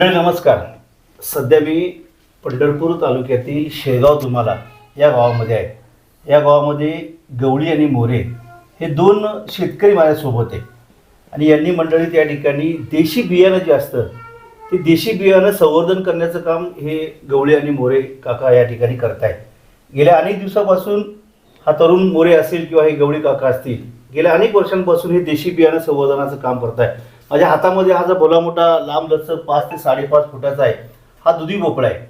मंडळी नमस्कार. सध्या मी पंढरपूर तालुक्यातील शेगाव तुम्हाला या गावामध्ये आहे. या गावामध्ये गवळी आणि मोरे हे दोन शेतकरी माझ्यासोबत आहे. आणि यांनी मंडळी त्या ठिकाणी देशी बियाणं जे असतं ते देशी बियाणं संवर्धन करण्याचं काम हे गवळी आणि मोरे काका या ठिकाणी करतायत. गेल्या अनेक दिवसापासून हा तरुण मोरे असेल किंवा हे गवळी काका असतील गेल्या अनेक वर्षांपासून हे देशी बियाणं संवर्धनाचं काम करतायत. माझ्या हातामध्ये हा जो भोला मोठा लांब लचक पाच ते साडेपाच फुटाचा आहे हा दुधी भोपळा आहे.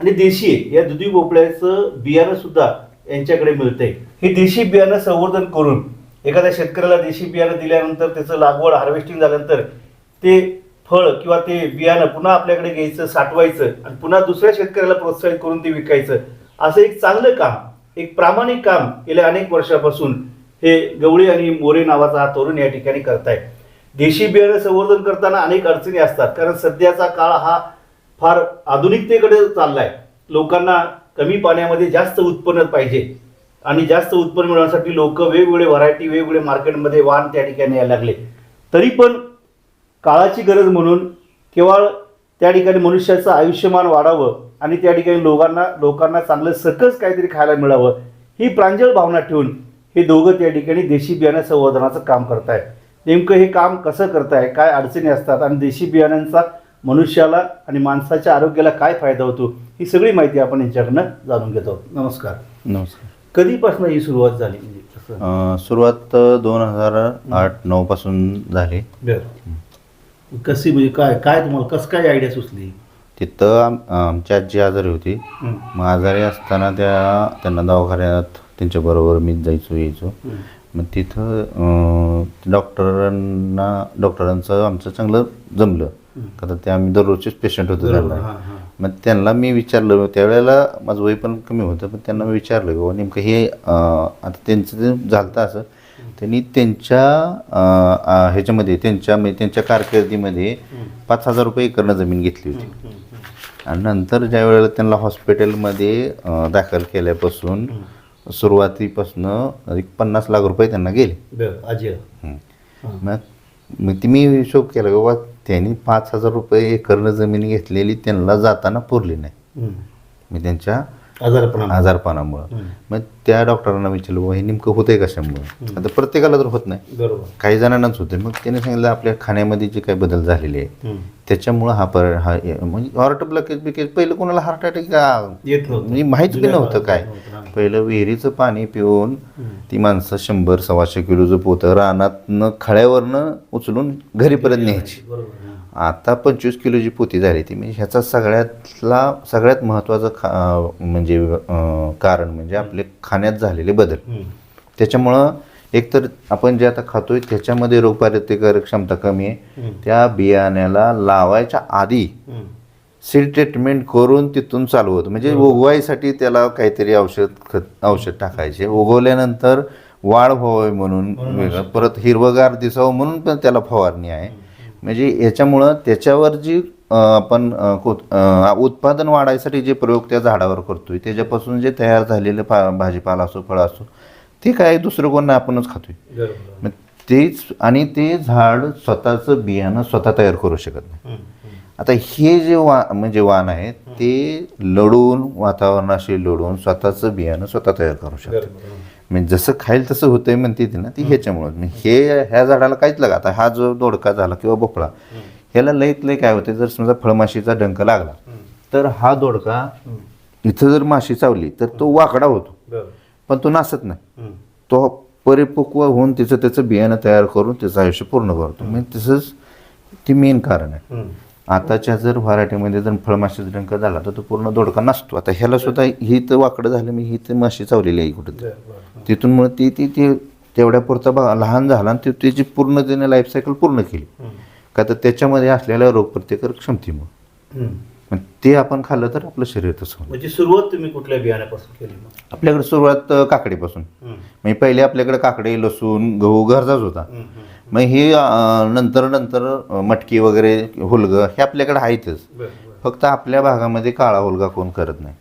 आणि देशी आहे. या दुधी भोपळ्याचं बियाणं सुद्धा यांच्याकडे मिळते हे देशी बियाणं संवर्धन करून एखाद्या शेतकऱ्याला देशी बियाणं दिल्यानंतर त्याचं लागवड हार्वेस्टिंग झाल्यानंतर ते फळ किंवा ते बियाणं पुन्हा आपल्याकडे घ्यायचं साठवायचं आणि पुन्हा दुसऱ्या शेतकऱ्याला प्रोत्साहित करून ते विकायचं असं एक चांगलं काम एक प्रामाणिक काम गेल्या अनेक वर्षापासून हे गवळी आणि मोरे नावाचा हा तरुण या ठिकाणी करतायत. देशी बियाणं संवर्धन करताना अनेक अडचणी असतात. कारण सध्याचा काळ हा फार आधुनिकतेकडे चाललाय. लोकांना कमी पाण्यामध्ये जास्त उत्पन्न पाहिजे. आणि जास्त उत्पन्न मिळवण्यासाठी लोक वेगवेगळे व्हरायटी वेगवेगळे मार्केटमध्ये वाण त्या ठिकाणी यायला लागले. तरी पण काळाची गरज म्हणून केवळ त्या ठिकाणी मनुष्याचं आयुष्यमान वाढावं आणि त्या ठिकाणी लोकांना लोकांना चांगलं सकस काहीतरी खायला मिळावं ही प्रांजळ भावना ठेवून हे दोघं त्या ठिकाणी देशी बियाणं संवर्धनाचं काम करतायत. नेमकं हे काम कसं करताय? काय अडचणी असतात? आणि देशी बियाण्यांचा मनुष्याला आणि माणसाच्या आरोग्याला काय फायदा होतो? ही सगळी माहिती आपण यांच्याकडनं जाणून घेत आहोत. नमस्कार. नमस्कार. कधीपासून ही सुरुवात झाली? म्हणजे सुरुवात दोन हजार आठ नऊ पासून झाली. बरं. कशी म्हणजे काय काय तुम्हाला कसं काय आयडिया सुचली? तिथं आम- आमची आजी आजारी होती. मग आजारी असताना त्या त्यांना दवाखान्यात त्यांच्याबरोबर मी जायचो यायचो. मग तिथं डॉक्टरांना डॉक्टरांचं आमचं चांगलं जमलं. का तर ते आम्ही दररोजचेच पेशंट होतो त्यांना. मग त्यांना मी विचारलं त्यावेळेला माझं वय पण कमी होतं पण त्यांना मी विचारलं बाबा नेमकं हे आता त्यांचं ते झालं असं. त्यांनी त्यांच्या ह्याच्यामध्ये त्यांच्या म्हणजे त्यांच्या कारकिर्दीमध्ये पाच हजार रुपये एकरनं जमीन घेतली होती. आणि नंतर ज्या वेळेला त्यांना हॉस्पिटलमध्ये दाखल केल्यापासून सुरुवातीपासून एक पन्नास लाख रुपये त्यांना गेले बरं हं. हां. मग मग ती मी हिशोब केला बाबा त्यांनी पाच हजार रुपये एकरनं जमीन घेतलेली त्यांना जाताना पुरली नाही हं. मी त्यांच्या आजारपणा आजारपणामुळं. मग त्या डॉक्टरांना विचारलं बाबा हे नेमकं होतंय कशामुळं? आता प्रत्येकाला तर होत नाही. बरोबर. काही जणांनाच होते मग त्याने सांगितलं आपल्या खाण्यामध्ये जे काही बदल झालेले आहे हं. त्याच्यामुळं हा पर हा म्हणजे हार्ट ब्लॉकेज बिकेज पहिलं कोणाला हार्ट अटॅक येत म्हणजे माहीत बी नव्हतं काय. पहिलं विहिरीचं पाणी पिऊन. ती माणसं शंभर सव्वाशे किलोचं पोतं रानातनं खळ्यावरनं उचलून घरीपर्यंत न्यायची. आता पंचवीस किलोची पोती झाली ती म्हणजे ह्याचा सगळ्यातला सगळ्यात महत्त्वाचं खा म्हणजे कारण म्हणजे आपले खाण्यात झालेले बदल. त्याच्यामुळं एकतर आपण जे आता खातोय त्याच्यामध्ये रोगप्रतिकारक क्षमता कमी आहे. त्या बियाण्याला लावायच्या आधी. सीड ट्रीटमेंट करून तिथून चालू होतं. म्हणजे उगवायसाठी त्याला काहीतरी औषध खत औषध टाकायचे. उगवल्यानंतर वाढ व्हावी म्हणून परत हिरवगार दिसावं म्हणून पण त्याला फवारणी आहे. म्हणजे याच्यामुळं त्याच्यावर जी आपण उत्पादन वाढायसाठी जे प्रयोग त्या झाडावर करतोय त्याच्यापासून जे तयार झालेलं फा भाजीपाला असो फळं असो ते काय दुसरं कोण आपणच खातोय. मग तेच आणि ते झाड स्वतःचं बियाणं स्वतः तयार करू शकत नाही. आता हे जे वा म्हणजे वाण आहेत ते लढून वातावरणाशी लढून स्वतःचं बियाणं स्वतः तयार करू हां. म्हणजे जसं खाईल तसं होतंय म्हणते ती ना ती ह्याच्यामुळं. हे ह्या झाडाला काहीच लागा आता हा जो दोडका झाला किंवा भोपळा ह्याला लईत लई काय होते जर समजा फळमाशीचा डंक लागला तर हा दोडका. इथं जर माशी चावली तर तो वाकडा होतो. पण तो नासत नाही. तो परिपक्व होऊन तिचं त्याचं बियाणं तयार करून त्याचं आयुष्य पूर्ण करतो. म्हणजे तसंच ती मेन कारण आहे. आताच्या जर व्हरायटीमध्ये जर फळमाशीचा डंक झाला तर तो पूर्ण दोडका नसतो आता ह्याला सुद्धा ही तर वाकडं झालं मी ही तर माशी चावलेली आहे कुठं. तिथून मग ती ती ती तेवढ्या पुरता बा लहान झाला आणि ती त्याची पूर्ण त्याने लाईफ सायकल पूर्ण केली. का तर त्याच्यामध्ये असलेल्या रोगप्रतिकारक क्षमतेमुळे. मग ते आपण खाल्लं तर आपलं शरीर तसं म्हणजे सुरुवात तुम्ही कुठल्या बियाण्यापासून केली आपल्याकडे सुरुवात काकडीपासून. म्हणजे पहिले आपल्याकडे काकडी लसूण गहू घरचाच होता. मग हे नंतर नंतर मटकी वगैरे हुलगं हे आपल्याकडे आहेतच. फक्त आपल्या भागामध्ये काळा हुलगा कोण करत नाही.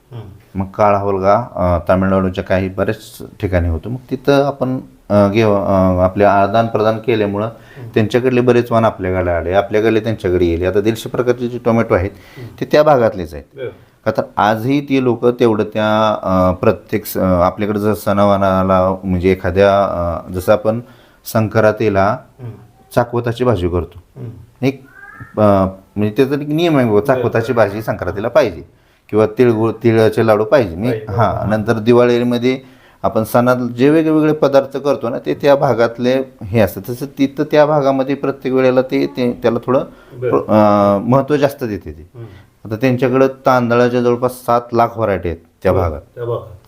मग काळा हुलगा तामिळनाडूच्या काही बऱ्याच ठिकाणी होतो. मग तिथं आपण अं, आपले आदान प्रदान केल्यामुळं त्यांच्याकडले बरेच वाण आपल्याकडे आले. आपल्याकडले त्यांच्याकडे गेले. आता दीडशे प्रकारचे जे टोमॅटो आहेत ते त्या भागातलेच आहेत. का तर आजही ती लोक तेवढं त्या प्रत्येक आपल्याकडे जर सणावानाला म्हणजे एखाद्या जसं आपण संक्रांतीला चाकवताची भाजी करतो. एक म्हणजे त्याचा एक नियम आहे चाकवताची भाजी संक्रांतीला पाहिजे. किंवा तिळगुळ तिळाचे लाडू पाहिजे मी हां नंतर दिवाळीमध्ये आपण सणात जे वेगवेगळे पदार्थ करतो ना ते त्या भागातले हे असतं. तसं तिथं त्या भागामध्ये प्रत्येक वेळेला ते ते- त्याला थोडं महत्त्व जास्त देते ते. आता त्यांच्याकडं तांदळाच्या जवळपास सात लाख व्हरायटी आहेत त्या भागात.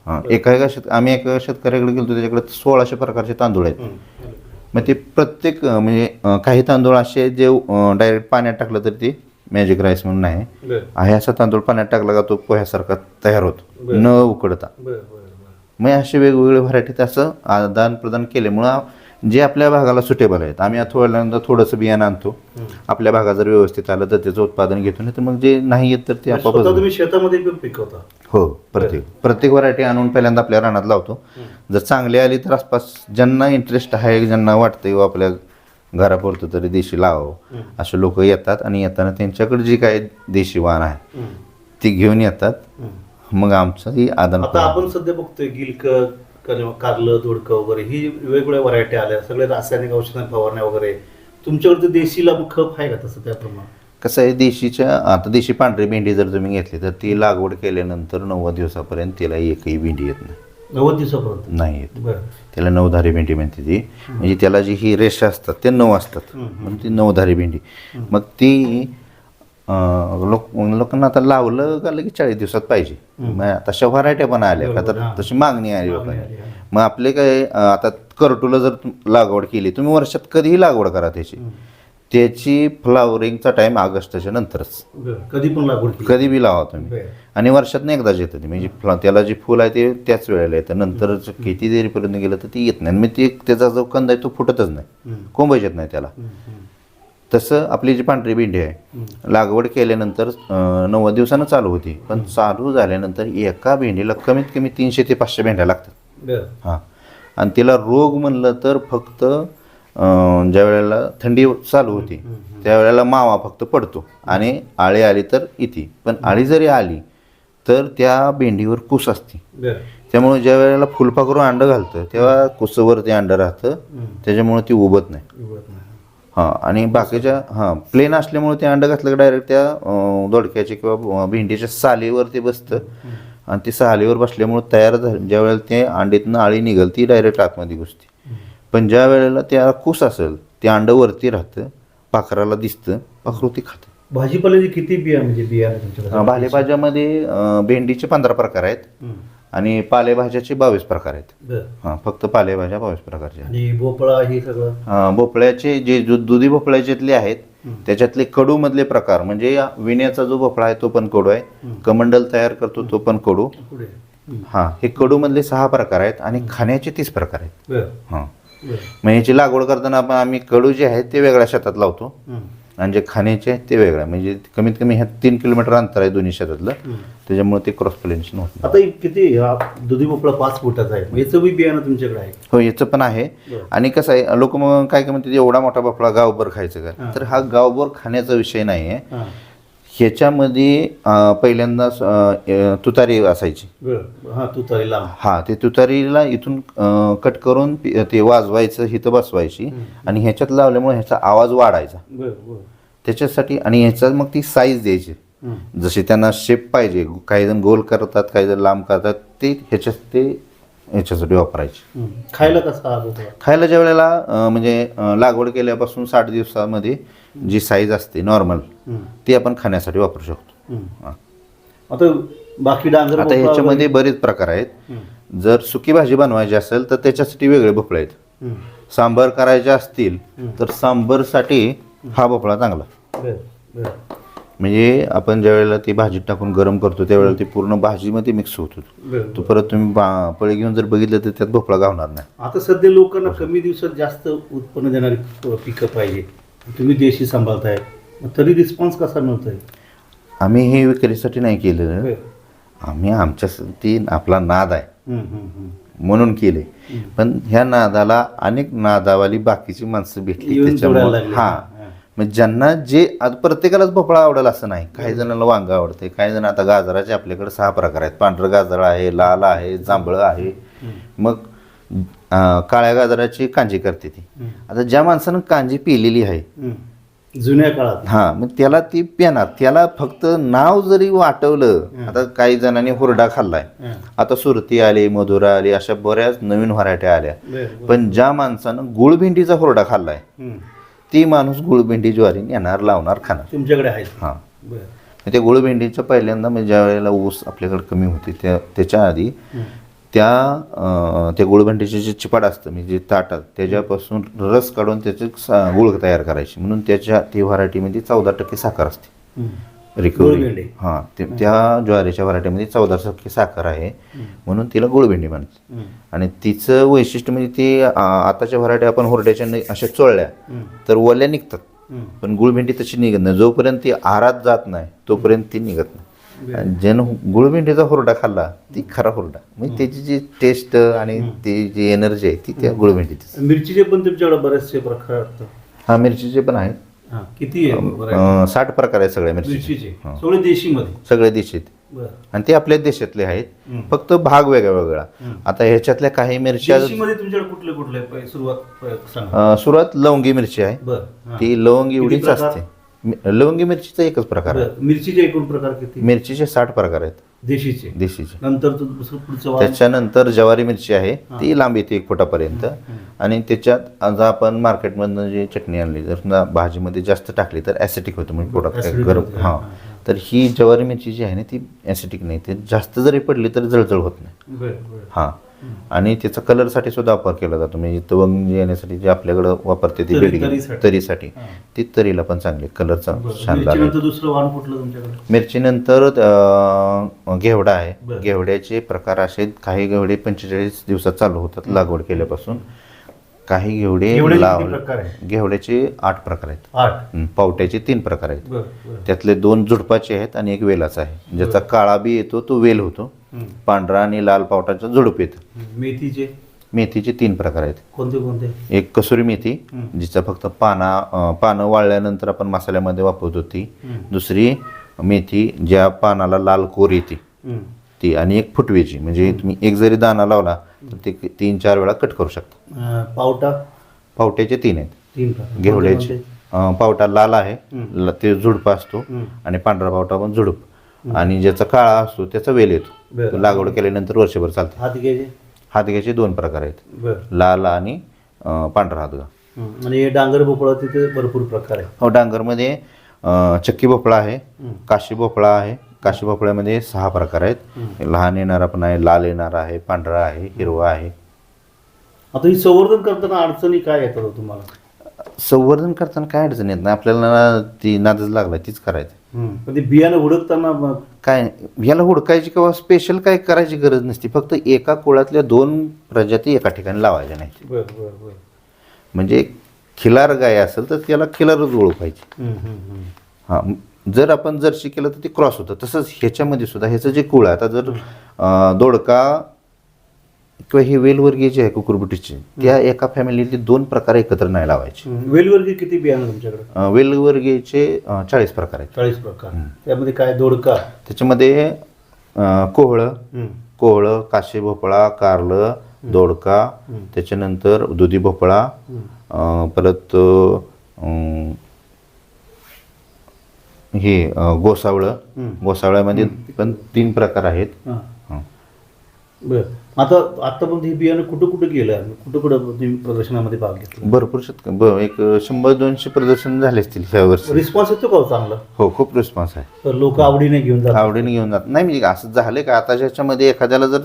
हां एका एका शेत आम्ही एका शेतकऱ्याकडे गेलो त्याच्याकडे सोळाशे प्रकारचे तांदूळ आहेत. मग ते प्रत्येक म्हणजे काही तांदूळ असे जे डायरेक्ट पाण्यात टाकलं तर ते मॅजिक राईस म्हणून आहे. आहे असा तांदूळ पाण्यात टाकला का तो पोह्यासारखा तयार होतो. न उकडता. मग असे वेगवेगळे व्हरायटीत असं आदान प्रदान केल्यामुळं जे आपल्या भागाला सुटेबल आहेत. आम्ही थोड्यानंतर थोडंसं बियाणं आणतो. आपल्या भागात जर व्यवस्थित आलं तर त्याचं उत्पादन घेतो. नाही तर मग जे नाही येत तर ते आपोआपच तुम्ही शेतामध्ये हो प्रत्येक. प्रत्येक व्हरायटी आणून पहिल्यांदा आपल्या रानात लावतो. जर चांगली आली तर आसपास ज्यांना इंटरेस्ट आहे ज्यांना वाटतं किंवा आपल्या घरापुरतं तरी देशी लावावं असे लोक येतात आणि येताना त्यांच्याकडे जी काय देशी वाण आहे ती घेऊन येतात. मग आमचंही आदान आता आपण सध्या बघतोय गिलक कारलं दोडकं वगैरे ही वेगवेगळ्या व्हरायटी आल्या. सगळे रासायनिक औषध फवारण्या वगैरे. तुमच्याकडे ते देशीला खप आहे का तसं त्याप्रमाणे? कसं आहे देशीच्या आता देशी पांढरी भेंडी जर तुम्ही घेतली तर ती लागवड केल्यानंतर नव्वद दिवसापर्यंत तिला एकही भेंडी येत नाही. नव्वद दिवसापर्यंत. नाही येत. बरं. त्याला नवधारी भेंडी म्हणते ती. म्हणजे त्याला जी ही रेषा असतात त्या नऊ असतात. म्हणून ती नवधारी भेंडी. मग ती लोक लोकांना आता लावलं का लगेच चाळीस दिवसात पाहिजे. मग तशा व्हरायट्या पण आल्या का तर तशी मागणी आली लोकांची मग आपले काय आता करटूला जर लागवड केली तुम्ही वर्षात कधीही लागवड करा त्याची. त्याची फ्लावरिंगचा टाइम ऑगस्टच्या नंतरच. कधी पण लागवड केली. कधी बी लावा तुम्ही. आणि वर्षात एकदाच येतं ते. म्हणजे फ्ला- त्याला जे फुल आहे ते त्याच वेळेला येतं. नंतर किती देरीपर्यंत गेलं तर ते येत नाही. आणि मग ते त्याचा जो कंद आहे तो फुटतच नाही. कोंबच येत नाही त्याला. तसं आपली जी पांढरी भेंडी आहे लागवड केल्यानंतर नव्वद दिवसानं चालू होती. पण चालू झाल्यानंतर एका भेंडीला कमीत कमी तीनशे ते पाचशे भेंड्या लागतात. हां. आणि तिला रोग म्हणलं तर फक्त ज्या वेळेला थंडी चालू होती त्यावेळेला मावा फक्त पडतो आणि आळी आली तर इथे. पण आळी जरी आली तर त्या भेंडीवर कुस असते. त्यामुळे ज्या वेळेला फुलपाखरू अंडं घालतं तेव्हा कुसवर ते अंडं राहतं. त्याच्यामुळे ती उबत नाही. हां आणि बाकीच्या हां प्लेन असल्यामुळे ते अंडं घातलं की डायरेक्ट त्या दोडक्याचे किंवा भेंडीच्या सालीवर ते बसतं आणि ती सालीवर बसल्यामुळे तयार झालं ज्या वेळेला ते अंडीतनं आळी निघल ती डायरेक्ट आतमध्ये घुसते. पण ज्या वेळेला त्या कुस असेल ते अंडं वरती राहतं पाखराला दिसतं पाखरू ती खातं. भाजीपाल्याची किती बिया म्हणजे बिया आहे तुमच्याकडे? अं, पालेभाज्यामध्ये अं, भेंडीचे पंधरा प्रकार आहेत हं. आणि पालेभाज्याचे बावीस प्रकार आहेत. बरं. हां फक्त पालेभाज्या बावीस प्रकारच्या आहेत. आणि भोपळा हे सगळं? अं, भोपळ्याचे जे दुधी भोपळ्याच्यातले आहेत त्याच्यातले कडू मधले प्रकार म्हणजे या विण्याचा जो भोपळा आहे तो पण कडू आहे. कमंडल तयार करतो तो पण कडू. पुढे. हं. हा हे कडू मधले सहा प्रकार आहेत आणि खाण्याचे तीस प्रकार आहेत. बरं. हा. मग याची लागवड करताना आपण आम्ही कडू जे आहेत ते वेगळ्या शेतात लावतो. आणि जे खाण्याचे आहेत ते वेगळ्या म्हणजे कमीत कमी ह्या तीन किलोमीटर अंतर आहे दोन्ही शेतातलं. त्याच्यामुळे ते क्रॉस पॉलिनेशन होत. आता किती दुधी भोपळा पाच फुटाचा आहे. मग याचं बी बियाणं तुमच्याकडे आहे. हो याचं पण आहे. आणि कसं आहे लोक मग काय काय म्हणतात एवढा मोठा भोपळा गावभर खायचं का? तर हा गावभर खाण्याचा विषय नाही आहे ह्याच्यामध्ये अं, पहिल्यांदा अं, तुतारी असायची. बरं हां तू तरी लांब. हा ते तुतारीला इथून अं, कट करून पि- ते वाजवायचं हिथं बसवायची आणि ह्याच्यात लावल्यामुळे ह्याचा आवाज वाढायचा. बरं बरं. त्याच्यासाठी आणि ह्याच्यात मग ती साईज द्यायची. हं. जशी त्यांना शेप पाहिजे काही जण गोल करतात काही जण लांब करतात ते ह्याच्यात ते ह्याच्यासाठी वापरायचे. खायला कसा खायला ज्या वेळेला म्हणजे लागवड केल्यापासून साठ दिवसामध्ये जी साईज असते नॉर्मल. ती आपण खाण्यासाठी वापरू शकतो. आता बाकी डांगर आता भोपळा ह्याच्यामध्ये बरेच प्रकार आहेत. जर सुकी भाजी बनवायची असेल तर त्याच्यासाठी वेगळे भोपळे आहेत. सांबर करायचे असतील तर सांबरसाठी हा भोपळा चांगला म्हणजे आपण ज्या वेळेला ती भाजीत टाकून गरम करतो त्यावेळेला ती पूर्ण भाजीमध्ये मिक्स होतो बरं तो परत तुम्ही बा- पळी घेऊन जर बघितलं तर त्यात भोपळा गावणार नाही. आता सध्या लोकांना कमी दिवसात जास्त उत्पन्न देणारी प- पिकं पाहिजे. तुम्ही देशी सांभाळताय मग तरी रिस्पॉन्स कसा मिळतोय? आम्ही हे विक्रीसाठी नाही केलेलं. आम्ही आमच्यासाठी आपला नाद आहे. म्हणून केले. पण ह्या नादाला अनेक नादावाली बाकीची माणसं भेटली येऊन जोडायला त्याच्यामुळे लागले. हा. हा. म्हणजे ज्यांना जे प्रत्येकालाच भोपळा आवडेल असं नाही काही जणांना वांग आवडते काही जण आता गाजराचे आपल्याकडे सहा प्रकार आहेत पांढरं गाजर आहे लाल आहे जांभळं आहे मग काळ्या गाजराची कांजी करते ती आता ज्या माणसानं कांजी पिलेली आहे. जुन्या काळात हा मग त्याला ती पेणार त्याला फक्त नाव जरी वाटवलं आता काही जणांनी हुरडा खाल्लाय. आता सुरती आली मधुरा आली अशा बऱ्याच नवीन व्हरायट्या आल्या. पण ज्या माणसानं गुळभेंडीचा हुरडा खाल्लाय. ती माणूस गुळभेंडी ज्वारी येणार लावणार खाणार. तुमच्याकडे आहे. हा. बरं. ते गुळभेंडीच्या पहिल्यांदा म्हणजे ज्या वेळेला ऊस आपल्याकडे कमी होती त्या त्याच्या आधी त्या त्या गुळभेंडीचे जे चिपाड असतं म्हणजे जे ताटात त्याच्यापासून रस काढून त्याचे गुळ तयार करायची. म्हणून त्याच्या ती व्हरायटीमध्ये चौदा टक्के साखर असते. रिकव्हरी गुळभेंडी. हां ते त्या ज्वारीच्या व्हरायटीमध्ये चौदा टक्के साखर आहे. म्हणून तिला गुळभेंडी म्हणतात. हम्म. आणि तिचं वैशिष्ट्य म्हणजे ती आताच्या व्हरायटी आपण हुरड्याच्या न- अशा चोळल्या. तर ओल्या निघतात. पण गुळभेंडी तशी निघत नाही. जोपर्यंत ती आहारात जात नाही तोपर्यंत ती निघत नाही. आणि ज्यानं गुळभेंडीचा हुरडा खाल्ला ती खरा हुरडा. म्हणजे त्याची जी टेस्ट आणि ती जी एनर्जी आहे ती त्या गुळभेंडीत मिरचीचे पण तुमच्याकडे बरेचसे प्रकार हा मिरचीचे पण आहेत. हा किती आहे variety? अं, साठ प्रकार आहेत सगळ्या मिरचीचे. मिरचीचे. सगळे सगळे देशात. बरं. आणि ते आपल्या देशातले आहेत. फक्त भाग वेगळा वेगळा. आता ह्याच्यातल्या काही मिरच्या तुमच्याकडे कुठले कुठले? पै- सुरुवात पै- सांगा. अं, सुरुवात लवंगी मिरची आहे. बर. हा. ती लवंगी एवढीच प्रकार? असते. मि- लवंगी मिरचीचा एकच प्रकार आहे. बरं. मिरचीचे एकूण प्रकार किती? मिरचीचे साठ प्रकार आहेत. देशीचे? देशीचे. नंतर तू दुसरं पुढचं वाण त्याच्यानंतर ज्वारी मिरची आहे ती लांब येते एक फुटापर्यंत. आणि त्याच्यात आज आपण मार्केटमधनं जी चटणी आणली जर समजा भाजीमध्ये जास्त टाकली तर ॲसिटिक होतं म्हणजे पोटात Acidic गरम होते, हां. तर ही ज्वारी मिरची जी आहे ना ती ॲसिटिक नाही. ते जास्त जरी पडली तरी जळजळ होत नाही. बर बर. हां. आणि त्याचा कलरसाठी सुद्धा वापर केला जातो. म्हणजे तवंग येण्यासाठी जे आपल्याकडं वापरते ती बेडगी तरीसाठी. ती तरीला पण चांगली कलरचा छान मिरचीनंतर अं, घेवडा आहे. घेवड्याचे प्रकार असे काही घेवडे पंचेचाळीस दिवसात चालू होतात लागवड केल्यापासून. काही घेवडे घेवड्याचे आठ प्रकार आहेत. पावट्याचे तीन प्रकार आहेत. त्यातले दोन झुडपाचे आहेत आणि एक वेलाचा आहे. ज्याचा काळा बी येतो तो वेल होतो. पांढरा आणि लाल पावटाचा झुडूप येतं. मेथीचे? मेथीचे तीन प्रकार आहेत. कोणते कोणते? एक कसुरी मेथी. जिचा फक्त पाना पानं वाळल्यानंतर आपण मसाल्यामध्ये वापरतो ती. दुसरी मेथी ज्या पानाला लाल कोर येते. ती आणि एक फुटवेची म्हणजे तुम्ही एक जरी दाना लावला तर ते तीन चार वेळा कट करू शकता. पावटा? पावट्याचे तीन आहेत. घेवड्याचे पावटा लाल आहे. ते झुडपा असतो. आणि पांढरा पावटा पण झुडूप. आणि ज्याचा काळा असतो त्याचा वेल येतो. बरं. लागवड केल्यानंतर वर्षभर चालते. हात घ्यायचे? हातग्याचे दोन प्रकार आहेत. बर. लाल आणि अं, पांढरा हातगा. आणि हे डांगर भोपळा तिथे भरपूर प्रकार आहे हो डांगरमध्ये अं, चक्की भोपळा आहे. काशी भोपळा आहे. काशी भोपळ्यामध्ये सहा प्रकार आहेत. लहान येणारा पण आहे लाल येणारा आहे पांढरा आहे हिरवा आहे. आता ही संवर्धन करताना अडचणी काय येतात हो तुम्हाला? संवर्धन करताना काय अडचण येत नाही? आपल्याला ती नादच लागला तीच करायचं. पण ते बियाणं हुडकताना मग काय याला हुडकायची किंवा स्पेशल काय करायची गरज नसते. फक्त एका कुळातल्या दोन प्रजाती एका ठिकाणी लावायच्या नाही बर बर बर. म्हणजे खिलार गाय असेल तर त्याला खिलारच ओळखायची. हम्म, हम्म, हम्म. हां जर आपण जर्सी केलं तर ते क्रॉस होतं. तसंच ह्याच्यामध्ये सुद्धा ह्याचं जे कुळ आहे आता जर अं, दोडका किंवा हे वेलवर्गीय जे आहे कुकुरबुटीचे त्या एका फॅमिलीतले दोन प्रकार एकत्र नाही लावायचे. वेलवर्गीय किती बियाणं तुमच्याकडे? अं, वेलवर्गीयचे अं, चाळीस प्रकार आहेत. चाळीस प्रकार. त्यामध्ये काय दोडका? त्याच्यामध्ये अं, कोहळं. कोहळं काशी भोपळा कारलं दोडका त्याच्यानंतर दुधी भोपळा अं, परत अं, हे अं, गोसावळं. गोसावळ्यामध्ये पण तीन प्रकार आहेत. हा. हं. बर. आता आता पण हे बियाणं कुठं कुठं गेलं? कुठं कुठं तुम्ही प्रदर्शनामध्ये भाग घेतला? भरपूर शेतक ब- एक शंभर दोनशे प्रदर्शन झाले असतील ह्या वर्षी. रिस्पॉन्स येतो का हो चांगला? हो खूप रिस्पॉन्स आहे. तर लोक आवडीने घेऊन जातात. आवडीने घेऊन जात नाही म्हणजे असं झालं का? आता ह्याच्यामध्ये एखाद्याला जर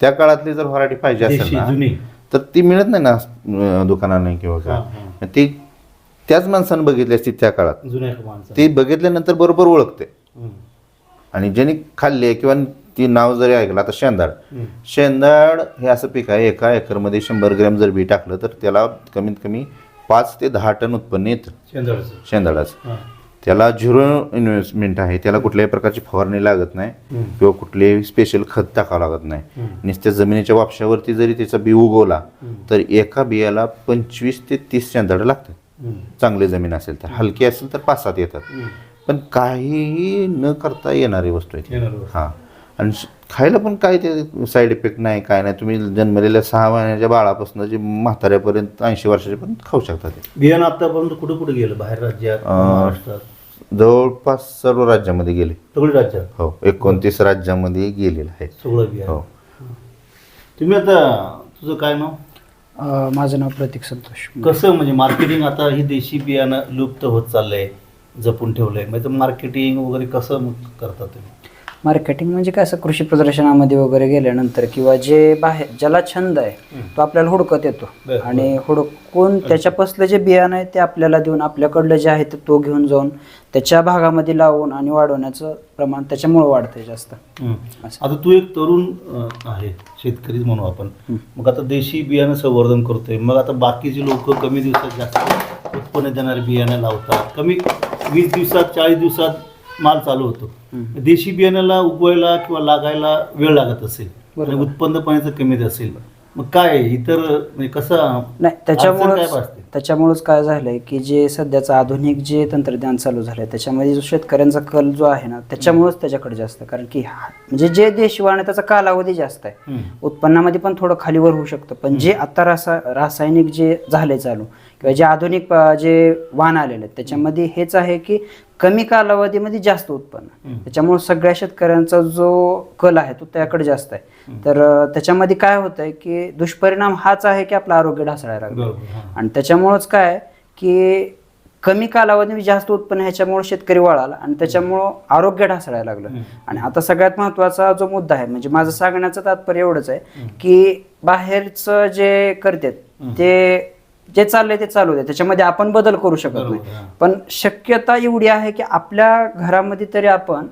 त्या काळातली जर व्हरायटी पाहिजे असेल ना जुनी. तर ती मिळत नाही ना दुकानाने किंवा काय? ती त्याच माणसानं बघितली असती त्या काळात. जुन्या माणसं ती बघितल्यानंतर बरोबर ओळखते. हम्म. आणि ज्यांनी खाल्ले किंवा ती नाव जरी ऐकलं आता शेंदाड हम्म. शेंदाड हे असं पीक आहे एका एकरमध्ये शंभर ग्रॅम जर बी टाकलं तर त्याला कमीत कमी पाच ते दहा टन उत्पन्न येतं शेंदळाचं शेंदाडाचं. त्याला झिरो इन्व्हेस्टमेंट आहे त्याला कुठल्याही प्रकारची फवारणी लागत नाही. किंवा कुठलेही स्पेशल खत टाकावं लागत नाही. नुसत्या जमिनीच्या वापशावरती जरी त्याचा बी उगवला. तर एका बियाला पंचवीस ते तीस शेंदाड लागतात. चांगली जमीन असेल तर हलकी असेल तर पाच सात येतात. पण काहीही न करता येणारी वस्तू आहे ती. हां. आणि खायला पण काय ते साईड इफेक्ट नाही काय नाही. तुम्ही जन्मलेल्या सहा महिन्याच्या बाळापासून जे म्हाताऱ्यापर्यंत ऐंशी वर्षाच्या पर्यंत खाऊ शकता ते. बियाणं आतापर्यंत कुठं कुठे गेलं? बाहेर राज्यात महाराष्ट्रात? जवळपास सर्व राज्यामध्ये गेले. सगळी राज्यात? हो एकोणतीस राज्यामध्ये गेलेलं आहे. सगळं बियाणं. हो. तुम्ही आता तुझं काय नाव? अ, माझं नाव प्रतीक संतोष. कसं म्हणजे मार्केटिंग आता ही देशी बियाणं लुप्त होत चाललंय. जपून ठेवलंय. म्हणजे मार्केटिंग वगैरे कसं मग करता तुम्ही? मार्केटिंग म्हणजे काय असं कृषी प्रदर्शनामध्ये वगैरे गेल्यानंतर किंवा जे बाहेर ज्याला छंद आहे तो आपल्याला हुडकत येतो. आणि हुडकून त्याच्यापासलं जे बियाणं आहे ते आपल्याला देऊन आपल्याकडलं जे आहे ते तो घेऊन जाऊन त्याच्या भागामध्ये लावून आणि वाढवण्याचं प्रमाण त्याच्यामुळे वाढतंय जास्त. आता तू एक तरुण आहे शेतकरी म्हणू आपण. मग आता देशी बियाणं संवर्धन करतोय. मग आता बाकीचे लोक कमी दिवसात जास्त उत्पन्न देणारे बियाणं लावतात. कमी वीस दिवसात चाळीस दिवसात माल चालू होतो. देशी बियाण्याला उगवायला किंवा लागायला वेळ लागत असेल आणि उत्पन्न पाण्याचं कमी असेल मग काय इतर म्हणजे कसं नाही काय त्याच्यामुळेच काय झालंय की जे सध्याचं आधुनिक जे तंत्रज्ञान चालू झालंय त्याच्यामध्ये जो शेतकऱ्यांचा कल जो आहे ना त्याच्यामुळेच त्याच्याकडे जास्त. कारण की हा- म्हणजे जे देशवाण आहे त्याचा कालावधी जास्त आहे. उत्पन्नामध्ये पण थोडं खालीवर होऊ शकतं. पण जे आता रासा रासायनिक जे झाले चालू किंवा जे आधुनिक जे वाण आलेले आहेत त्याच्यामध्ये हेच आहे की कमी कालावधीमध्ये जास्त उत्पन्न. त्याच्यामुळे सगळ्या शेतकऱ्यांचा जो कल आहे तो त्याकडे जास्त आहे. तर त्याच्यामध्ये काय होत आहे की दुष्परिणाम हाच आहे की आपलं आरोग्य ढासळायला लागलं. आणि त्याच्यामुळंच काय की कमी कालावधी जास्त उत्पन्न ह्याच्यामुळे शेतकरी वळाला आणि त्याच्यामुळं आरोग्य ढासळायला लागलं. आणि आता सगळ्यात महत्त्वाचा जो मुद्दा आहे म्हणजे माझं सांगण्याचं तात्पर्य एवढंच आहे की बाहेरचं जे करतात ते जे चाललंय ते चालू दे त्याच्यामध्ये आपण बदल करू शकत नाही. पण शक्यता एवढी आहे की आपल्या घरामध्ये तरी आपण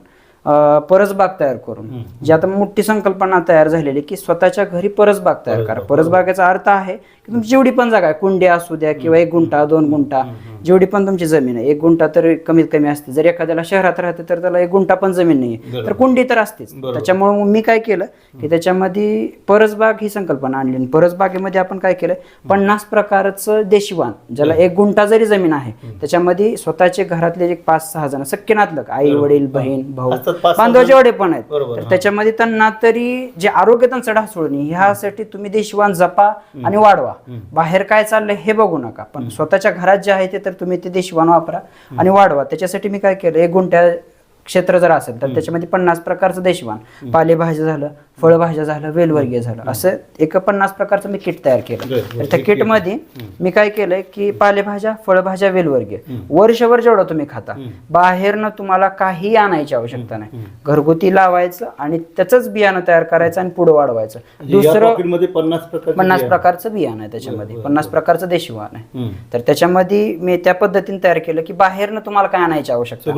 परसबाग तयार करून. जी आता मोठी संकल्पना तयार झालेली की स्वतःच्या घरी परसबाग तयार करा परसबाग, परसबागेचा अर्थ आहे की तुमची जेवढी पण जागा आहे कुंडी असू द्या किंवा एक गुंठा दोन गुंठा जेवढी पण तुमची जमीन आहे एक गुंठा तर कमीत कमी असते. जर एखाद्याला शहरात राहते तर त्याला एक गुंठा पण जमीन नाही. तर कुंडी तर असतेच. त्याच्यामुळे मी काय केलं की त्याच्यामध्ये परसबाग ही संकल्पना आणली. आणि परसबागेमध्ये आपण काय केलं पन्नास प्रकारचं देशीवान ज्याला एक गुंठा जरी जमीन आहे त्याच्यामध्ये स्वतःचे घरातले एक पाच सहा जण सख्य नातलग आई वडील बहीण भाऊ जण. एवढे पण आहेत तर. त्याच्यामध्ये त्यांना तरी जे आरोग्य त्यांचं ढासळून ह्यासाठी तुम्ही देशवान जपा आणि वाढवा. बाहेर काय चाललंय हे बघू नका. पण स्वतःच्या घरात जे आहे ते तर तुम्ही ते देशवान वापरा आणि वाढवा. त्याच्यासाठी मी काय केलं एक गुंठ्या क्षेत्र जर असेल तर त्याच्यामध्ये पन्नास प्रकारचं देशवान पालेभाज्या झालं फळभाज्या झालं वेलवर्गीय झालं असं एक पन्नास प्रकारचं मी किट तयार केलं. तर. त्या किटमध्ये मी काय केलंय की पालेभाज्या फळभाज्या वेलवर्गीय. वर्षभर जेवढं तुम्ही खाता बाहेरनं तुम्हाला काही आणायची आवश्यकता नाही. घरगुती लावायचं आणि त्याचंच बियाणं तयार करायचं आणि पुढे वाढवायचं. म्हणजे दुसरं पन्नास प्रकारचे पन्नास बियाणं. प्रकारचं बियाणं आहे त्याच्यामध्ये. पन्नास प्रकारचं देशीवान आहे. हम्म. तर त्याच्यामध्ये मी त्या पद्धतीने तयार केलं की बाहेरनं तुम्हाला काय आणायची आवश्यकता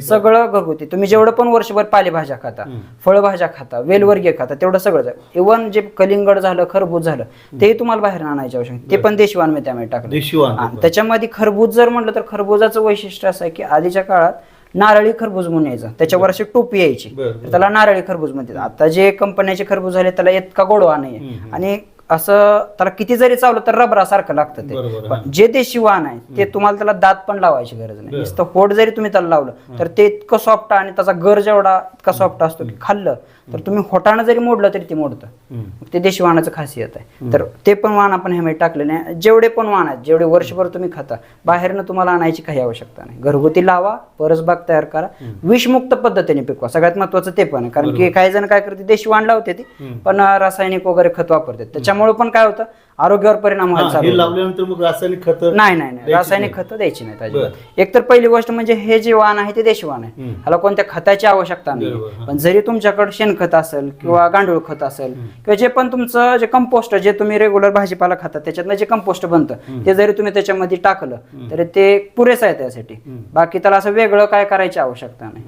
सगळं घरगुती. तुम्ही जेवढं पण वर्षभर पालेभाज्या खाता फळभाज्या खाता वेलवर्गीय खाता तेवढं सगळं इव्हन जे कलिंगड झालं खरबूज झालं ते तुम्हाला बाहेर आणायची आवश्यकता ते पण देशवान मी त्यामध्ये टाकलं. देशीवान त्याच्यामध्ये खरबूज जर म्हटलं तर खरबुजाचं वैशिष्ट्य असं आहे की आधीच्या काळात नारळी खरबूज म्हणून यायचं. त्याच्यावर अशी टोपी यायची. त्याला नारळी खरबूज म्हणतात. आता जे कंपन्याचे खरबूज झाले त्याला इतका गोडवा नाही आणि असं त्याला किती जरी चावलं तर रबरासारखं लागतं बरोबर, ते पण जे देशी वाण आहे ते तुम्हाला त्याला दात पण लावायची गरज नाही. नुसतं होट जरी तुम्ही त्याला लावलं तर ते इतकं सॉफ्ट आणि त्याचा गर जेवढा इतका सॉफ्ट असतो की खाल्लं तर तुम्ही होटानं जरी मोडलं तरी ते मोडतं. हम्म. ते देशी वाणाचं खासियत आहे. तर ते पण वाण आपण ह्यामध्ये टाकलेले आहे जेवढे पण वाण आहेत जेवढे वर्षभर तुम्ही खाता बाहेरनं तुम्हाला आणायची काही आवश्यकता नाही. घरगुती लावा परसबाग तयार करा. विषमुक्त पद्धतीने पिकवा. सगळ्यात महत्वाचं ते पण आहे कारण की काही जण काय करते देशी वाण लावते ती पण अं, रासायनिक वगैरे खत वापरतात. त्याच्यामुळे पण काय होतं? आरोग्यावर परिणाम व्हायला चालू हे होतो. लावल्यानंतर मग रासायनिक खत नाही नाही नाही. रासायनिक खतं द्यायची नाही बरं. अजिबात एक तर पहिली गोष्ट म्हणजे हे जे वाण आहे ते देशी वाण आहे. हम्म. ह्याला कोणत्या खताची आवश्यकता बरोबर, नाही. पण जरी तुमच्याकडे शेणखत असेल किंवा गांडूळ खत असेल किंवा जे पण तुमचं जे कंपोस्ट जे तुम्ही रेग्युलर भाजीपाला खाता त्याच्यातनं जे कंपोस्ट बनतं ते जरी तुम्ही त्याच्यामध्ये टाकलं तरी ते पुरेसं आहे त्यासाठी. बाकी त्याला असं वेगळं काय करायची आवश्यकता नाही.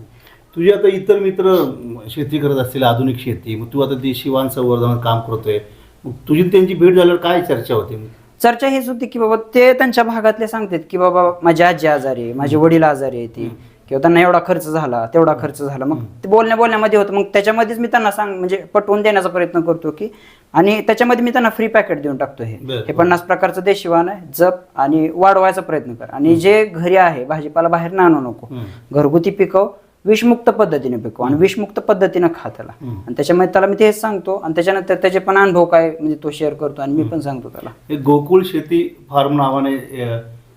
तुझे आता इतर मित्र शेती करत असतील आधुनिक शेती मग तू आता देशी वाण संवर्धनात काम करतोय. मग तुझी त्यांची भेट झाल्यावर काय चर्चा होती? चर्चा हीच होती की बाबा ते त्यांच्या भागातले सांगतात की बाबा माझी आजी आजारी आहे माझे वडील आजारी आहे ती. किंवा त्यांना एवढा खर्च झाला तेवढा खर्च झाला. मग ते बोलण्या बोलण्यामध्ये होतं. मग त्याच्यामध्येच मी त्यांना सांग म्हणजे पटवून देण्याचा प्रयत्न करतो की आणि त्याच्यामध्ये मी त्यांना फ्री पॅकेट देऊन टाकतो हे. हे पन्नास प्रकारचं देशीवान आहे. जप आणि वाढवायचा प्रयत्न कर. आणि जे घरी आहे भाजीपाला बाहेर आणू नको. घरगुती पिकव विषमुक्त पद्धतीने पिकव आणि विषमुक्त पद्धतीने खा त्याला. आणि त्याच्यामध्ये त्याला मी तेच सांगतो आणि त्याच्यानंतर त्याचे पण अनुभव काय म्हणजे तो शेअर करतो आणि मी पण सांगतो त्याला. हे गोकुळ शेती फार्म नावाने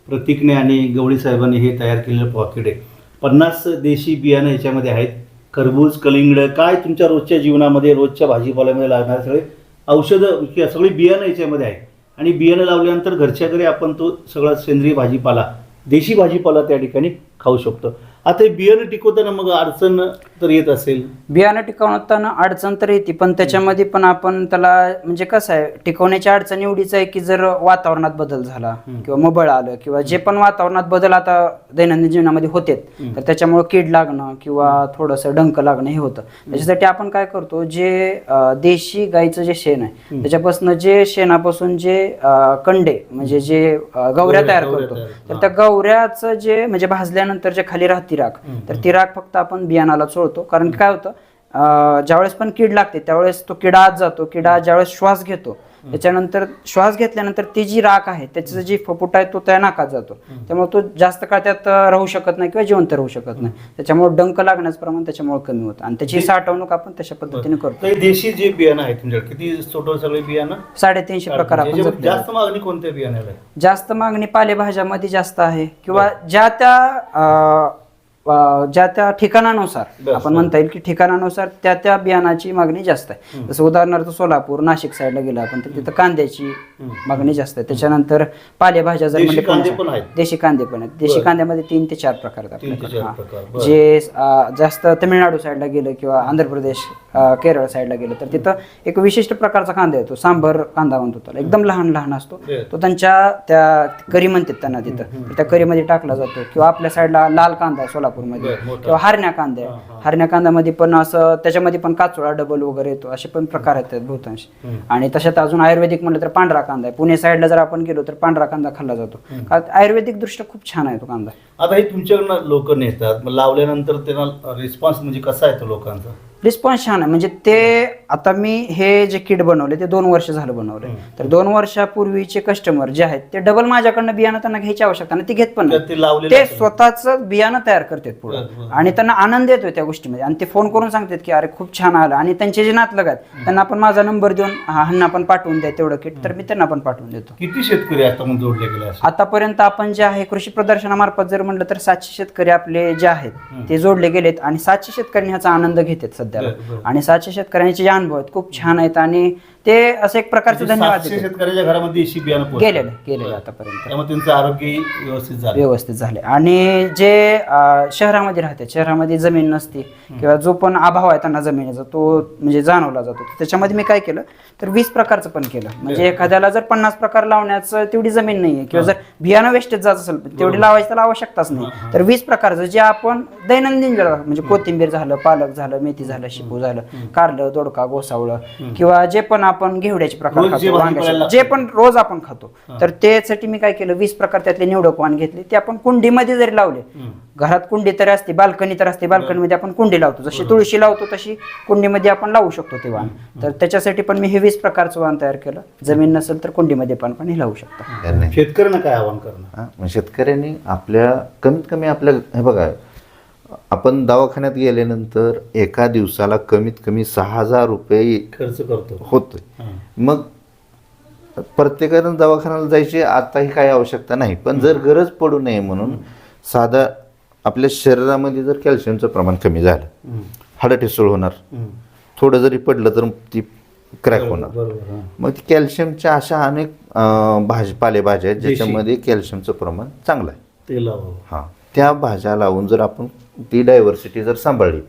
प्रतीकने आणि गवळी साहेबांनी हे तयार केलेलं पॉकेट आहे. पन्नास देशी बियाणं याच्यामध्ये आहेत. खरबूज कलिंगड काय तुमच्या रोजच्या जीवनामध्ये रोजच्या भाजीपाल्यामध्ये लागणारे सगळे औषधं किंवा सगळी बियाणं याच्यामध्ये आहे आणि बियाणं लावल्यानंतर घरच्या घरी आपण तो सगळा सेंद्रिय भाजीपाला देशी भाजीपाला त्या ठिकाणी खाऊ शकतो. आता हे बियाणं टिकवताना मग अडचण तर येत असेल. बियाणं टिकवताना अडचण तर येते पण त्याच्यामध्ये पण आपण त्याला म्हणजे कसं आहे टिकवण्याची अडचण एवढीच आहे की जर वातावरणात बदल झाला किंवा मबळ आलं किंवा जे पण वातावरणात बदल आता दैनंदिन जीवनामध्ये होते तर त्याच्यामुळे कीड लागणं किंवा थोडंसं डंक लागणं हे होतं. त्याच्यासाठी आपण काय करतो जे देशी गाईचं जे शेण आहे त्याच्यापासून जे शेणापासून जे कंडे म्हणजे जे अं, गवऱ्या तयार करतो तर त्या गवऱ्याचं जे म्हणजे भाजल्यानंतर जे खाली राहती राख तर ती राख फक्त आपण बियाणाला चोळतो. कारण काय होतं ज्यावेळेस पण कीड लागते त्यावेळेस तो किडा आत जातो. किडा ज्यावेळेस श्वास घेतो त्याच्यानंतर श्वास घेतल्यानंतर ती जी राख आहे त्याचं जी फपुट आहे तो त्या नाकात जातो. त्यामुळे तो जास्त काळ त्यात राहू शकत नाही किंवा जिवंत राहू शकत नाही. त्याच्यामुळे डंक लागण्याचं प्रमाण त्याच्यामुळे कमी होतं. आणि त्याची साठवणूक आपण तशा पद्धतीने करतो. देशी जे बियाणं आहे तुमच्याकडे किती टोटल सगळे बियाणं? साडेतीनशे प्रकार आपण. जास्त मागणी कोणत्या बियाण्याला आहे? जास्त मागणी पालेभाज्यामध्ये जास्त आहे. किंवा ज्या त्या ज्या त्या ठिकाणानुसार आपण म्हणता येईल की ठिकाणानुसार त्या त्या बियाणाची मागणी जास्त आहे. जसं उदाहरणार्थ सोलापूर नाशिक साईडला गेलं आपण तर तिथं कांद्याची मागणी जास्त आहे. त्याच्यानंतर पालेभाज्या जर आहेत? देशी कांदे पण आहेत. देशी. कांद्यामध्ये तीन ते चार प्रकार आहेत. जे जास्त तमिळनाडू साईडला गेलं किंवा आंध्र प्रदेश केरळ साईडला गेलं तर तिथं एक विशिष्ट प्रकारचा कांदा येतो. सांबर कांदा म्हणतो त्याला. एकदम लहान लहान असतो. तो त्यांच्या त्या करी म्हणतात त्यांना तिथं. त्या करीमध्ये टाकला जातो. किंवा आपल्या साईडला लाल कांदा आहे मोठा. किंवा हरण्या कांदा. आहे हा. हरण्या कांद्यामध्ये पण असं त्याच्यामध्ये पण काचोळा डबल वगैरे येतो असे पण प्रकार आहेत बहुतांश. आणि तशात अजून आयुर्वेदिक म्हणलं तर पांढरा कांदा आहे. पुणे साईडला जर आपण गेलो तर पांढरा कांदा खाल्ला जातो. का आयुर्वेदिक दृष्ट्या खूप छान आहे तो कांदा. आता हे तुमच्याकडनं लोक नेतात मग लावल्यानंतर त्यांना रिस्पॉन्स म्हणजे कसा येतो लोकांचा? रिस्पॉन्स छान आहे. म्हणजे ते आता मी हे जे किट बनवले ते दोन वर्ष झालं बनवले. तर दोन वर्षापूर्वीचे कस्टमर जे आहेत ते डबल माझ्याकडनं बियाणं त्यांना घ्यायची आवश्यकता नाही. ती घेत पण नाही. ते. स्वतःच बियाणं तयार करतात पुढे. आणि त्यांना आनंद येतोय त्या गोष्टीमध्ये. आणि ते फोन करून सांगतात की अरे खूप छान आलं. आणि त्यांचे जे नातलग आहेत त्यांना आपण माझा नंबर देऊन हा ह्यांना पण पाठवून द्या तेवढं किट तर मी त्यांना पण पाठवून देतो. किती शेतकरी आता मग जोडले गेले असे? आतापर्यंत आपण जे आहे कृषी प्रदर्शनामार्फत जर म्हणलं तर सातशे शेतकरी आपले जे आहेत ते जोडले गेलेत आणि सातशे शेतकऱ्यांनी ह्याचा आनंद घेतात सध्याला बरं. आणि सातशे शेतकऱ्यांचे जे अनुभव आहेत खूप छान आहेत आणि ते असं एक प्रकारचं म्हणजे धन्यवाद सातशे. शेतकऱ्याच्या घरामध्ये देशी बियाणं पोहोचलं. गेलेले गेलेले आतापर्यंत. त्यामुळे त्यांचं आरोग्य व्यवस्थित झालं. व्यवस्थित झाले. आणि जे अं, शहरामध्ये राहते शहरामध्ये जमीन नसते किंवा जो पण अभाव आहे त्यांना जमिनीचा तो म्हणजे जाणवला जातो. तर त्याच्यामध्ये मी काय केलं तर वीस प्रकारचं पण केलं. म्हणजे एखाद्याला जर पन्नास प्रकार लावण्याचं तेवढी जमीन नाहीये किंवा जर बियाणं वेस्टेज जात असेल तेवढी लावायची त्याला आवश्यकताच नाही. तर वीस प्रकारचं जे आपण दैनंदिन वेळा म्हणजे कोथिंबीर झालं पालक झालं मेथी झालं शिपू झालं कारलं दोडका गोसावळं किंवा जे पण आपण घेवड्याचे प्रकार रोज जे खातो वांग्याचे- जे पण रोज आपण खातो. तर त्यासाठी मी काय केलं वीस प्रकार त्यातले निवडक वाण घेतले. ते आपण कुंडीमध्ये जरी लावले घरात कुंडी तरी असते बाल्कनी तर असते बाल्कनीमध्ये आपण कुंडी लावतो. जशी तुळशी लावतो तशी कुंडीमध्ये आपण लावू शकतो ते वाण. तर त्याच्यासाठी पण मी हे वीस प्रकारचं वाण तयार केलं. जमीन नसेल तर कुंडीमध्ये पण पण हे लावू शकता. शेतकऱ्यांना काय आव्हान करणार? हा, मग शेतकऱ्यांनी आपल्या कमीत कमी आपल्या हे बघा आपण दवाखान्यात गेल्यानंतर एका दिवसाला कमीत कमी सहा हजार रुपये खर्च करतो होतोय हां. मग प्रत्येकानं दवाखान्याला जायची आताही काही आवश्यकता नाही पण जर गरज पडू नये म्हणून साधा आपल्या शरीरामध्ये जर कॅल्शियमचं प्रमाण कमी झालं. हाडं ठिसूळ होणार. थोडं जरी पडलं तर ती क्रॅक होणार. मग ती कॅल्शियमच्या अशा अनेक भाजी पालेभाज्या आहेत. ज्याच्यामध्ये कॅल्शियमचं प्रमाण चांगलं आहे हां त्या भाज्या लावून जर आपण ती डायव्हर्सिटी जर सांभाळली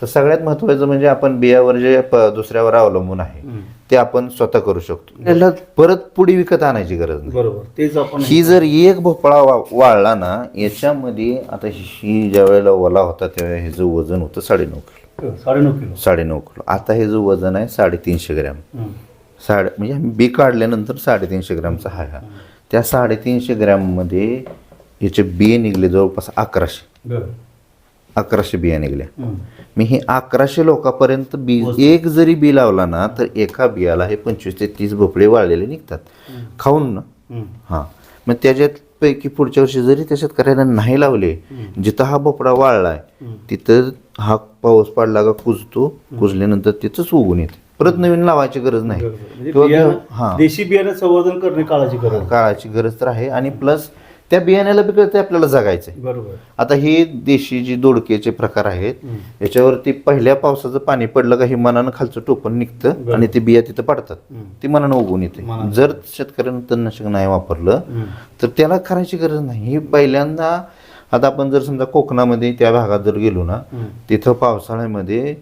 तर सगळ्यात महत्त्वाचं म्हणजे आपण बियावर जे दुसऱ्यावर अवलंबून आहे ते आपण स्वतः करू शकतो. त्याला परत पुढे विकत आणायची गरज नाही. बरोबर. तेच आपण ही जर एक भोपळा वाळला ना याच्यामध्ये आता ही ज्या वेळेला ओला होता त्यावेळेला हे जो वजन होतं साडेनऊ किलो. साडेनऊ किलो. साडेनऊ किलो. आता हे जो वजन आहे साडेतीनशे ग्रॅम. साडे म्हणजे बी काढल्यानंतर साडेतीनशे ग्रॅमचा हा हा. त्या साडेतीनशे ग्रॅममध्ये याचे बी निघले जवळपास अकराशे. अकराशे बिया निघल्या. मी हे अकराशे लोकांपर्यंत बी एक जरी बी लावला ना तर एका बियाला हे पंचवीस ते तीस भोपळे वाळलेले निघतात. खाऊन ना. हं. मग त्याच्यात पैकी पुढच्या वर्षी जरी त्या शेतकऱ्याला नाही लावले जिथं हा भोपळा वाळलाय तिथं हा पाऊस पडला का कुजतो कुजल्यानंतर तिथंच उगून येते. परत नवीन लावायची गरज नाही. म्हणजे किंवा हां. देशी बियाणं संवर्धन करणे काळाची गरज. काळाची गरज तर आहे. आणि प्लस त्या बियाण्याला बी कळते आपल्याला जगायचं आहे. बरोबर. आता ही देशी जी दोडकेचे प्रकार आहेत याच्यावरती पहिल्या पावसाचं पाणी पडलं का हे मनानं खालचं टोपण निघतं आणि ते बिया तिथं पडतात. ती मनानं उगवून येते. जर शेतकऱ्यानं तणनाशक नाही वापरलं तर त्याला करायची गरज नाही. ही पहिल्यांदा आता आपण जर समजा कोकणामध्ये त्या भागात जर गेलो ना तिथं पावसाळ्यामध्ये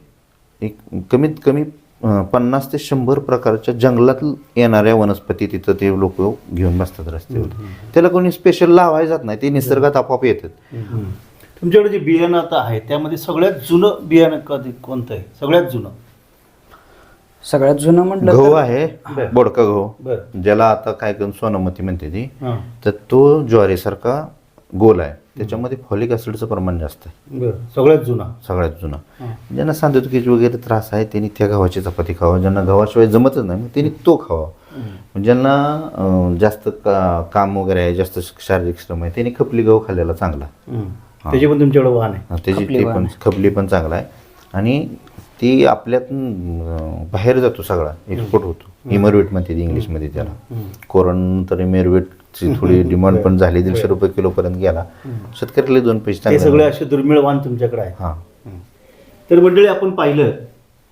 एक कमीत कमी पन्नास ते शंभर प्रकारच्या जंगलात येणाऱ्या वनस्पती तिथं ते लोक घेऊन बसतात रस्त्यावर. त्याला कोणी स्पेशल लावायला जात नाही ते निसर्गात आपोआप येतात. तुमच्याकडे जे बियाणं आता आहे त्यामध्ये सगळ्यात जुनं बियाणं कधी कोणतं आहे? सगळ्यात जुनं. सगळ्यात जुनं म्हटलं गहू आहे. बोडका गहू. बरं. ज्याला आता काय करून सोनमती म्हणते ती हां. तर तो ज्वारीसारखा गोल आहे. त्याच्यामध्ये फॉलिक ऍसिडचं प्रमाण जास्त आहे. बरं सगळ्यात जुना? सगळ्यात जुना. ज्यांना सांधेदुखीचे वगैरे त्रास आहे त्यांनी त्या गव्हाची चपाती खावा. ज्यांना गव्हाशिवाय जमतच नाही मग त्यांनी तो खावा. ज्यांना जास्त का काम वगैरे आहे जास्त शारीरिक श्रम आहे त्यांनी खपली गहू खाल्लेला चांगला. हं. त्याचे पण तुमच्याकडे वाहन आहे. त्याची खपली ते पण खपली पण चांगला आहे. आणि ती आपल्यातून बाहेर जातो सगळा एक्सपोर्ट होतो. इमरवेट म्हणते इंग्लिशमध्ये त्याला. कोरोना तर इमरवेटची थोडी डिमांड पण झाली दीडशे रुपये किलो पर्यंत गेला. शेतकऱ्याला दोन पैसे सगळे असे दुर्मिळ वाहन तुमच्याकडे आहे हा. तर मंडळी आपण पाहिलं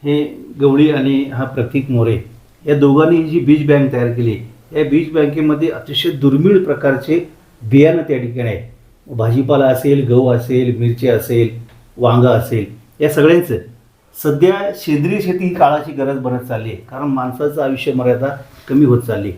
हे गवळी आणि हा प्रतीक मोरे या दोघांनी ही जी बीज बँक तयार केली या बीज बँकेमध्ये अतिशय दुर्मिळ प्रकारचे बियाणं त्या ठिकाणी आहे भाजीपाला असेल गहू असेल मिरची असेल वांगा असेल या सगळ्यांचं. सध्या सेंद्रिय शेती ही काळाची गरज बनत चालली आहे. कारण माणसाचं आयुष्य मर्यादा कमी होत चालली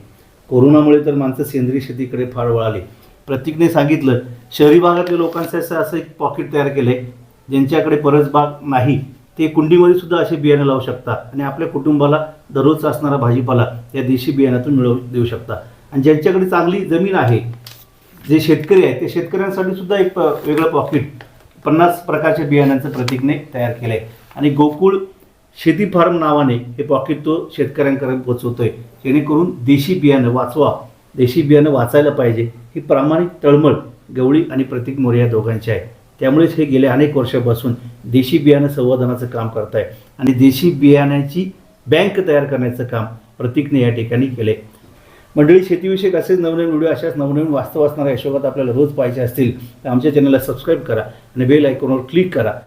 कोरोनामुळे तर माणसं सेंद्रिय शेतीकडे फार वळाली. प्रतीकने सांगितलं शहरी भागातल्या लोकांचं असं असं एक पॉकेट तयार केलं आहे ज्यांच्याकडे परसबाग नाही ते कुंडीमध्ये सुद्धा असे बियाणं लावू शकता आणि आपल्या कुटुंबाला दररोज असणारा भाजीपाला या देशी बियाण्यातून मिळवू देऊ शकता आणि ज्यांच्याकडे चांगली जमीन आहे जे शेतकरी आहेत ते शेतकऱ्यांसाठी सुद्धा एक प- वेगळं पॉकेट पन्नास प्रकारच्या बियाण्यांचं प्रतीकने तयार केलं आहे आणि गोकुळ शेती फार्म नावाने हे पॉकेट तो शेतकऱ्यांकडे पोचवतोय जेणेकरून देशी बियाणं वाचवा. देशी बियाणं वाचायला पाहिजे. ही प्रामाणिक तळमळ गवळी आणि प्रतीक मोरे या दोघांची आहे. त्यामुळेच हे गेल्या अनेक वर्षापासून देशी बियाणं संवर्धनाचं काम करत आहे आणि देशी बियाण्याची बँक तयार करण्याचं काम प्रतीकने या ठिकाणी केले मंडळी शेतीविषयक असेच नवनवीन व्हिडिओ अशाच नवनवीन वास्तव असणाऱ्या हिशोबात आपल्याला रोज पाहिजे असतील तर आमच्या चॅनलला सबस्क्राईब करा आणि बेल आयकॉनवर क्लिक करा.